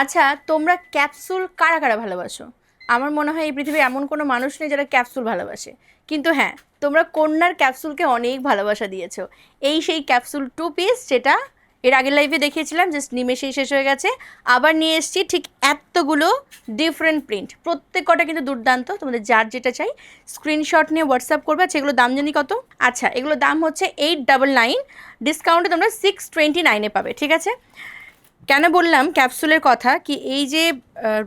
আচ্ছা তোমরা ক্যাপসুল কারা কারা ভালোবাসো? আমার মনে হয় এই পৃথিবীর এমন কোনো মানুষ নেই যারা ক্যাপসুল ভালোবাসে। কিন্তু হ্যাঁ তোমরা কন্যার ক্যাপসুলকে অনেক ভালোবাসা দিয়েছ। এই সেই ক্যাপসুল টু পিস যেটা এর আগের লাইভে দেখিয়েছিলাম জাস্ট নিমেষেই শেষ হয়ে গেছে। আবার নিয়ে এসেছি ঠিক এতগুলো ডিফারেন্ট প্রিন্ট প্রত্যেক কটা কিন্তু দুর্দান্ত, তোমাদের যার যেটা চাই স্ক্রিনশট নিয়ে হোয়াটসঅ্যাপ করবে আচ্ছা দাম জানি কত? আচ্ছা এগুলো দাম হচ্ছে এইট ডাবল নাইন ডিসকাউন্টে তোমরা সিক্স টোয়েন্টি নাইনে পাবে, ঠিক আছে? কেন বললাম ক্যাপসুলের কথা? কি এই যে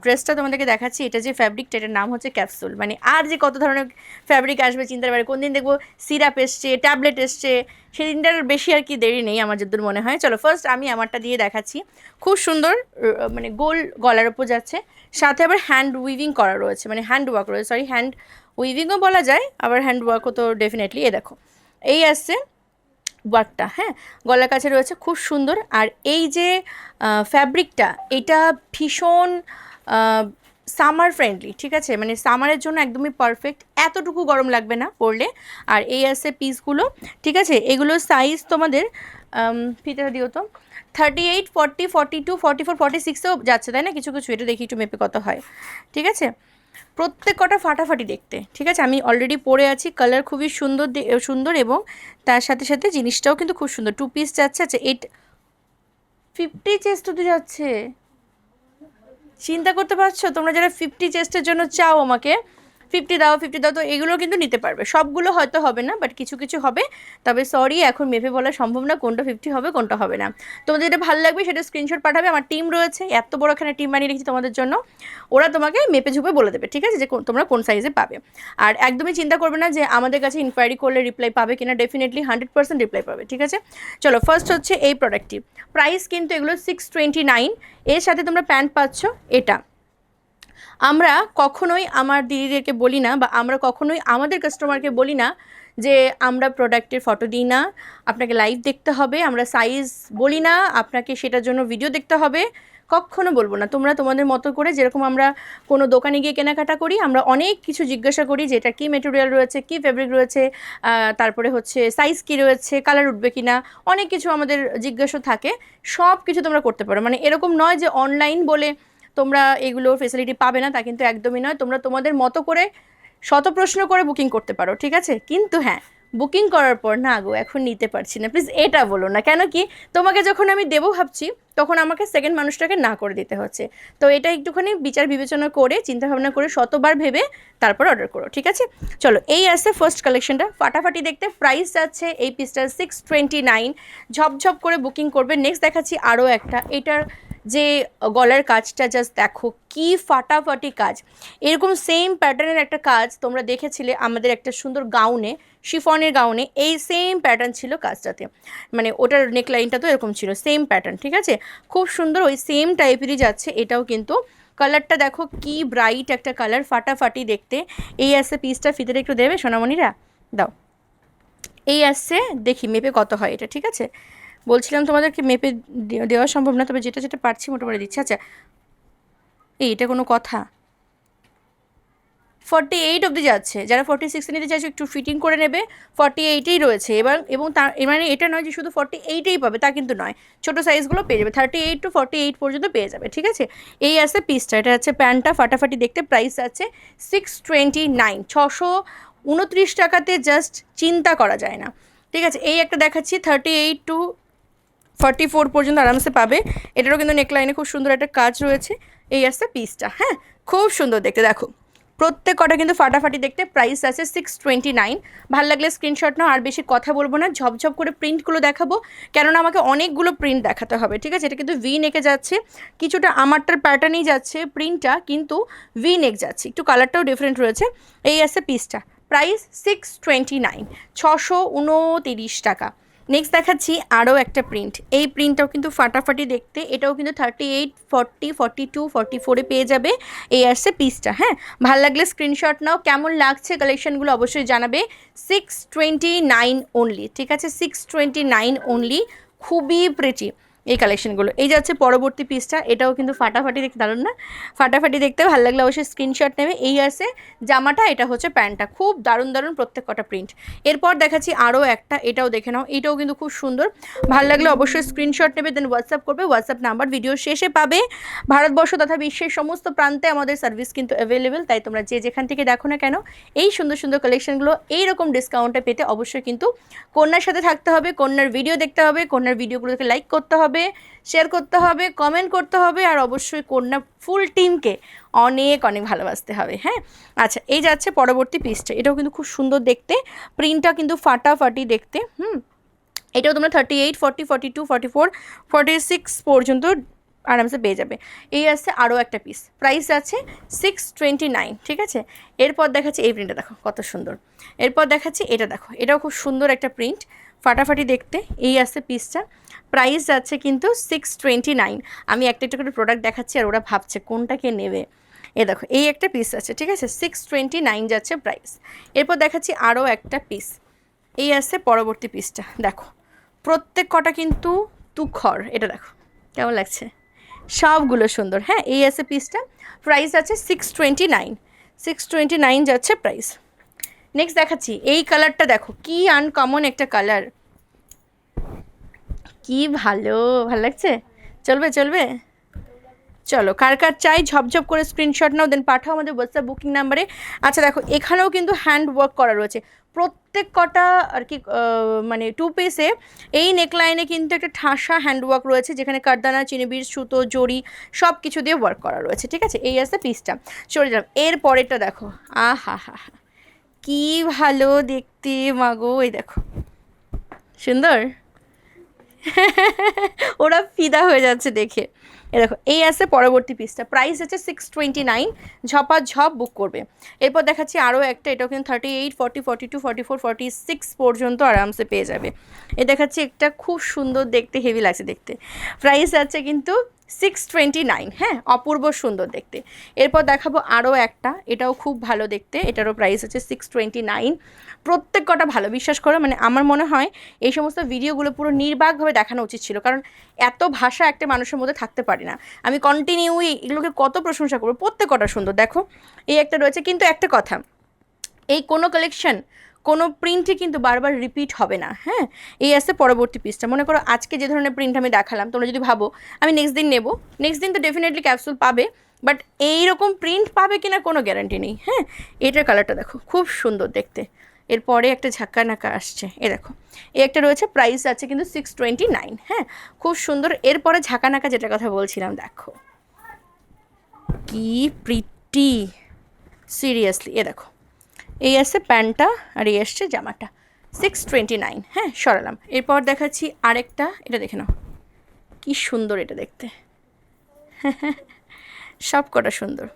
ড্রেসটা তোমাদেরকে দেখাচ্ছি, এটা যে ফ্যাব্রিকটা এটার নাম হচ্ছে ক্যাপসুল। মানে আর যে কত ধরনের ফ্যাব্রিক আসবে চিন্তার বাইরে কোন দিন দেখব সিরাপ এসছে ট্যাবলেট এসছে, সেদিনটার বেশি আর কি দেরি নেই আমার যদ্দূর মনে হয়। চলো ফার্স্ট আমি আমারটা দিয়ে দেখাচ্ছি। খুব সুন্দর মানে গোল গলার ওপর যাচ্ছে, সাথে আবার হ্যান্ড উইভিং করা রয়েছে মানে হ্যান্ড ওয়ার্ক রয়েছে সরি হ্যান্ড উইভিংও বলা যায়, আবার হ্যান্ড ওয়ার্কও তো ডেফিনেটলি এ দেখো। এই আসছে ওয়ার্কটা হ্যাঁ? গলার কাছে রয়েছে, খুব সুন্দর। আর এই যে ফ্যাব্রিকটা, এটা ভীষণ সামার ফ্রেন্ডলি, ঠিক আছে? মানে সামারের জন্য একদমই পারফেক্ট, এতটুকু গরম লাগবে না পরলে। আর এই আছে পিসগুলো, ঠিক আছে? এগুলো সাইজ তোমাদের ফিতেটা দিও তো thirty eight forty forty two forty four forty সিক্সেও যাচ্ছে, তাই না? কিছু কিছু, এটা দেখি একটু মেপে কত হয়, ঠিক আছে? প্রত্যেক কটা ফাটাফাটি দেখতে, ঠিক আছে? আমি অলরেডি পরে আছি কালার খুবই সুন্দর সুন্দর এবং তার সাথে সাথে জিনিসটাও কিন্তু খুব সুন্দর। টু পিস যাচ্ছে আচ্ছা এইট ফিফটি চেস্ট তো যাচ্ছে। চিন্তা করতে পারছ? তোমরা যারা ফিফটি চেস্টের জন্য চাও আমাকে ফিফটি দাও ফিফটি দাও, তো এগুলো কিন্তু নিতে পারবে। সবগুলো হয়তো হবে না বাট কিছু কিছু হবে। তবে সরি এখন মেপে বলা সম্ভব না কোনটা ফিফটি হবে, কোনটা হবে না। তোমাদের যেটা ভালো লাগবে সেটা স্ক্রিনশট পাঠাবে। আমার টিম রয়েছে, এত বড় এখানে টিম বানিয়ে রেখেছি তোমাদের জন্য। ওরা তোমাকে মেপে ঝুপে বলে দেবে, ঠিক আছে? যে তোমরা কোন সাইজে পাবে। আর একদমই চিন্তা করবে না যে আমাদের কাছে ইনকোয়ারি করলে রিপ্লাই পাবে কিনা ডেফিনেটলি হান্ড্রেড পার্সেন্ট রিপ্লাই পাবে, ঠিক আছে? চলো ফার্স্ট হচ্ছে এই প্রোডাক্টটি প্রাইস কিন্তু এগুলো সিক্স টোয়েন্টি নাইন এর সাথে তোমরা প্যান্ট পাচ্ছ, এটা। আমরা কখনোই আমার দিদিদেরকে বলি না বা আমরা কখনোই আমাদের কাস্টমারকে বলি না যে আমরা প্রোডাক্টের ফটো দিই না। আপনাকে লাইভ দেখতে হবে, আমরা সাইজ বলি না, আপনাকে সেটার জন্য ভিডিও দেখতে হবে। কখনো বলব না। তোমরা তোমাদের মতো করে যেরকম আমরা কোনো দোকানে গিয়ে কেনাকাটা করি, আমরা অনেক কিছু জিজ্ঞাসা করি যে এটা কী মেটেরিয়াল রয়েছে, কী ফেব্রিক রয়েছে তারপরে হচ্ছে সাইজ কী রয়েছে কালার উঠবে কি না অনেক কিছু আমাদের জিজ্ঞাসা থাকে। সব কিছু তোমরা করতে পারো। মানে এরকম নয় যে অনলাইন বলে তোমরা এগুলো ফেসিলিটি পাবে না, তা কিন্তু একদমই নয়। তোমরা তোমাদের মতো করে শত প্রশ্ন করে বুকিং করতে পারো, ঠিক আছে? কিন্তু হ্যাঁ বুকিং করার পর, না গো, এখন নিতে পারছি না। প্লিজ এটা বলো না। কেন কি, তোমাকে যখন আমি দেবো ভাবছি, তখন আমাকে সেকেন্ড মানুষটাকে না করে দিতে হচ্ছে। তো এটা একটুখানি বিচার বিবেচনা করে, চিন্তাভাবনা করে শতবার ভেবে তারপর অর্ডার করো, ঠিক আছে? চলো, এই আসছে ফার্স্ট কালেকশনটা ফাটাফাটি দেখতে প্রাইস যাচ্ছে এই পিসটার সিক্স টোয়েন্টি নাইন ঝপঝপ করে বুকিং করবে। নেক্সট দেখাচ্ছি আরও একটা। এটার যে গলার কাজটা জাস্ট দেখো, কি ফাটাফাটি কাজ। এরকম সেম প্যাটার্নের একটা কাজ তোমরা দেখেছিলে আমাদের একটা সুন্দর গাউনে, শিফনের গাউনে, এই সেম প্যাটার্ন ছিল কাজটাতে। মানে ওটার নেকলাইনটা তো এরকম ছিল সেম প্যাটার্ন ঠিক আছে? খুব সুন্দর ওই সেম টাইপেরই যাচ্ছে, এটাও কিন্তু। কালারটা দেখো, কি ব্রাইট একটা কালার ফাটাফাটি দেখতে। এই আসছে পিসটা ফিতে একটু দেবে, সোনামণিরা? দাও। এই আসছে, দেখি, মেপে কত হয় এটা, ঠিক আছে? বলছিলাম তোমাদেরকে মেপে দেওয়া সম্ভব না, তবে যেটা যেটা পারছি মোটামুটি দিচ্ছি। আচ্ছা এই এটা কোনো কথা। ফর্টি এইট অবধি যাচ্ছে। যারা ফর্টি সিক্সে নিতে চাইছে একটু ফিটিং করে নেবে। ফর্টি এইটেই রয়েছে। এবার, এবং তার মানে এটা নয় যে শুধু ফর্টি এইটেই পাবে, তা কিন্তু নয়। ছোটো সাইজগুলো পেয়ে যাবে। Thirty eight to forty eight পর্যন্ত পেয়ে যাবে, ঠিক আছে? এই আছে পিসটা এটা হচ্ছে প্যান্টটা। ফাটাফাটি দেখতে প্রাইস আছে সিক্স টোয়েন্টি নাইন ছশো উনত্রিশ টাকাতে জাস্ট চিন্তা করা যায় না। ঠিক আছে? এই একটা দেখাচ্ছি। Thirty eight to forty four পর্যন্ত আরামসে পাবে। এটারও কিন্তু নেকলাইনে খুব সুন্দর একটা কাজ রয়েছে। এই আসছে পিসটা হ্যাঁ? খুব সুন্দর দেখতে, দেখো। প্রত্যেক কটা কিন্তু ফাটাফাটি দেখতে প্রাইস আছে সিক্স টোয়েন্টি নাইন ভালো লাগলে স্ক্রিনশট নাও, আর বেশি কথা বলব না, ঝপঝপ করে প্রিন্টগুলো দেখাবো। কেননা আমাকে অনেকগুলো প্রিন্ট দেখাতে হবে, ঠিক আছে? এটা কিন্তু ভি নেকে যাচ্ছে। কিছুটা আমারটার প্যাটার্নেই যাচ্ছে প্রিন্টটা কিন্তু ভি নেক যাচ্ছে। একটু কালারটাও ডিফারেন্ট রয়েছে। এই আছে পিসটা প্রাইস সিক্স টোয়েন্টি নাইন ছশো উনতিরিশ টাকা। নেক্সট দেখাচ্ছি আরও একটা প্রিন্ট এই প্রিন্টটাও কিন্তু ফাটাফাটি দেখতে, এটাও কিন্তু thirty eight forty forty two forty ফোরে পেয়ে যাবে এই আসছে পিসটা হ্যাঁ? ভালো লাগলে স্ক্রিনশট নাও, কেমন লাগছে কালেকশানগুলো অবশ্যই জানাবে। সিক্স টোয়েন্টি নাইন অনলি ঠিক আছে? সিক্স টোয়েন্টি নাইন অনলি খুবই প্রেটি এই কালেকশনগুলো এই যাচ্ছে পরবর্তী পিসটা এটাও কিন্তু ফাটাফাটি দেখতে দারুণ না? ফাটাফাটি দেখতে ভালো লাগলে অবশ্যই স্ক্রিনশট নেবে। এই আছে জামাটা, এটা হচ্ছে প্যান্টটা। খুব দারুণ দারুণ প্রত্যেক কটা প্রিন্ট এরপর দেখাচ্ছি আরও একটা, এটাও দেখে নাও। এটাও কিন্তু খুব সুন্দর। ভালো লাগলে অবশ্যই স্ক্রিনশট নেবে দেন হোয়াটসঅ্যাপ করবে। হোয়াটসঅ্যাপ নাম্বার ভিডিও শেষে পাবে। ভারতবর্ষ তথা বিশ্বের সমস্ত প্রান্তে আমাদের সার্ভিস কিন্তু অ্যাভেলেবেল তাই তোমরা যে যেখান থেকে দেখো না কেন, এই সুন্দর সুন্দর কালেকশনগুলো এইরকম ডিসকাউন্টে পেতে অবশ্যই কিন্তু কন্যার সাথে থাকতে হবে, কন্যার ভিডিও দেখতে হবে, কন্যার ভিডিওগুলোকে লাইক করতে হবে। শেয়ার করতে হবে কমেন্ট করতে হবে আর অবশ্যই কন্যা ফুল টিমকে অনেক অনেক ভালোবাসতে হবে হ্যাঁ? আচ্ছা এই যাচ্ছে পরবর্তী পিসটা এটাও কিন্তু খুব সুন্দর দেখতে। প্রিন্টটা কিন্তু ফাটাফাটি দেখতে, হুম? এটাও তোমরা thirty eight forty forty two forty four forty six পর্যন্ত আরামসে পেয়ে যাবে। এই আসছে আরও একটা পিস প্রাইস আছে সিক্স টোয়েন্টি নাইন ঠিক আছে? এরপর দেখাচ্ছি, এই প্রিন্টটা দেখো কত সুন্দর। এরপর দেখাচ্ছি এটা দেখো। এটাও খুব সুন্দর একটা প্রিন্ট ফাটাফাটি দেখতে, এই আছে পিসটা প্রাইস যাচ্ছে কিন্তু সিক্স টোয়েন্টি নাইন আমি একটা একটা করে প্রোডাক্ট দেখাচ্ছি আর ওরা ভাবছে কোনটাকে নেবে। এ দেখো, এই একটা পিস আছে, ঠিক আছে? সিক্স টোয়েন্টি নাইন যাচ্ছে প্রাইস এরপর দেখাচ্ছি আরও একটা পিস এই আছে পরবর্তী পিসটা দেখো, প্রত্যেক কটা কিন্তু তুখর। এটা দেখো, কেমন লাগছে? সবগুলো সুন্দর। হ্যাঁ এই আছে পিসটা প্রাইস আছে six twenty nine six twenty nine যাচ্ছে প্রাইস নেক্সট দেখাচ্ছি। এই কালারটা দেখো, কি আনকমন একটা কালার কি ভালো ভালো লাগছে? চলবে চলবে? চলো, কার কার চাই ঝপঝপ করে স্ক্রিনশট নাও দেন পাঠাও আমাদের হোয়াটসঅ্যাপ বুকিং নাম্বারে আচ্ছা দেখো, এখানেও কিন্তু হ্যান্ড ওয়ার্ক করা রয়েছে। প্রত্যেক কটা আর কি মানে টু পিসে এই নেকলাইনে কিন্তু একটা ঠাসা হ্যান্ড ওয়ার্ক রয়েছে, যেখানে কারদানা চিনিবির সুতো, জড়ি সব কিছু দিয়ে ওয়ার্ক করা রয়েছে, ঠিক আছে? এই আসছে পিসটা চলে যাম এর পরেরটা দেখো। আহা হা হা। কি ভালো দেখতে, মাগো, এই দেখো। সুন্দর? ওরা ফিদা হয়ে যাচ্ছে দেখে। এ দেখো, এই আছে পরবর্তী পিসটা প্রাইস আছে সিক্স টোয়েন্টি নাইন ঝপা ঝপ বুক করবে। এরপর দেখাচ্ছি আরও একটা, এটাও কিন্তু thirty eight forty forty two forty four forty six পর্যন্ত আরামসে পেয়ে যাবে। এ দেখাচ্ছি একটা খুব সুন্দর দেখতে হেভি লাগছে দেখতে। প্রাইস আছে কিন্তু সিক্স টোয়েন্টি নাইন হ্যাঁ অপূর্ব সুন্দর দেখতে। এরপর দেখাবো আরও একটা। এটাও খুব ভালো দেখতে। এটারও প্রাইস আছে সিক্স টোয়েন্টি নাইন প্রত্যেক কটা ভালো, বিশ্বাস করো? মানে আমার মনে হয় এই সমস্ত ভিডিওগুলো পুরো নির্বাকভাবে দেখানো উচিত ছিল। কারণ এত ভাষা একটা মানুষের মধ্যে থাকতে পারে না। আমি কন্টিনিউই এগুলোকে কত প্রশংসা করব? প্রত্যেক কটা সুন্দর। দেখো, এই একটা রয়েছে। কিন্তু একটা কথা, এই কোনো কালেকশন কোনো প্রিন্টই কিন্তু বারবার রিপিট হবে না হ্যাঁ? এই আসছে পরবর্তী পিসটা মনে করো আজকে যে ধরনের প্রিন্ট আমি দেখালাম, তোমরা যদি ভাবো, আমি নেক্সট দিন নেব। নেক্সট দিন তো ডেফিনেটলি ক্যাপসুল পাবে বাট এইরকম প্রিন্ট পাবে কিনা কোনো গ্যারান্টি নেই হ্যাঁ? এটার কালারটা দেখো, খুব সুন্দর দেখতে। এরপরে একটা ঝাক্কা নাকা আসছে, এ দেখো। এই একটা রয়েছে প্রাইস আছে কিন্তু সিক্স টোয়েন্টি নাইন হ্যাঁ? খুব সুন্দর, এরপরে ঝাঁকা নাকা যেটা কথা বলছিলাম, দেখো। কি প্রিটি সিরিয়াসলি এ দেখো। এই আসছে প্যান্টটা আর এই আসছে জামাটা সিক্স টোয়েন্টি নাইন হ্যাঁ সরালাম। এরপর দেখাচ্ছি আরেকটা, এটা দেখে নাও। কি সুন্দর এটা দেখতে। সব কটা সুন্দর।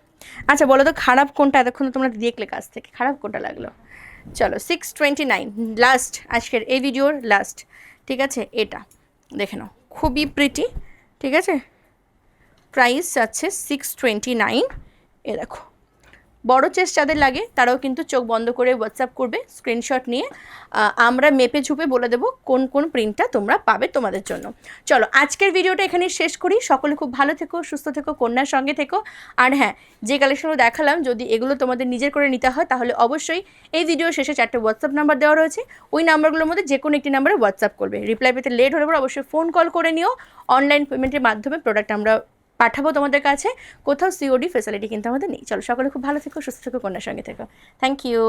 আচ্ছা বলো তো, খারাপ কোনটা? এতক্ষণ তোমরা দেখলে কাছ থেকে। খারাপ কোনটা লাগল? চলো সিক্স টোয়েন্টি নাইন লাস্ট আজকের এই ভিডিওর লাস্ট ঠিক আছে? এটা, দেখে নাও। খুবই প্রিটি ঠিক আছে? প্রাইস আছে সিক্স টোয়েন্টি নাইন এ দেখো। বড় চেস্ট যাদের লাগে, তারাও কিন্তু চোখ বন্ধ করে হোয়াটসঅ্যাপ করবে স্ক্রিনশট নিয়ে আমরা মেপে ঝুপে বলে দেবো কোন কোন প্রিন্টটা তোমরা পাবে তোমাদের জন্য। চলো, আজকের ভিডিওটা এখানে শেষ করি। সকলে খুব ভালো থেকো, সুস্থ থেকো, কন্যার সঙ্গে থেকো। আর হ্যাঁ যে কালেকশনগুলো দেখালাম, যদি এগুলো তোমাদের নিজের করে নিতে হয়, তাহলে অবশ্যই এই ভিডিও শেষে চারটে হোয়াটসঅ্যাপ নাম্বার দেওয়া রয়েছে। ওই নাম্বারগুলোর মধ্যে যে কোনো একটি নাম্বারে হোয়াটসঅ্যাপ করবে। রিপ্লাই পেতে লেট হলে পরে অবশ্যই ফোন কল করে নিও। অনলাইন পেমেন্টের মাধ্যমে প্রোডাক্ট আমরা পাঠাবো তোমাদের কাছে। কোথাও সিওডি ফেসিলিটি কিন্তু আমাদের নেই। চলো সকলে খুব ভালো থেকো, সুস্থ থেকো, কন্যার সঙ্গে থেকো। Thank you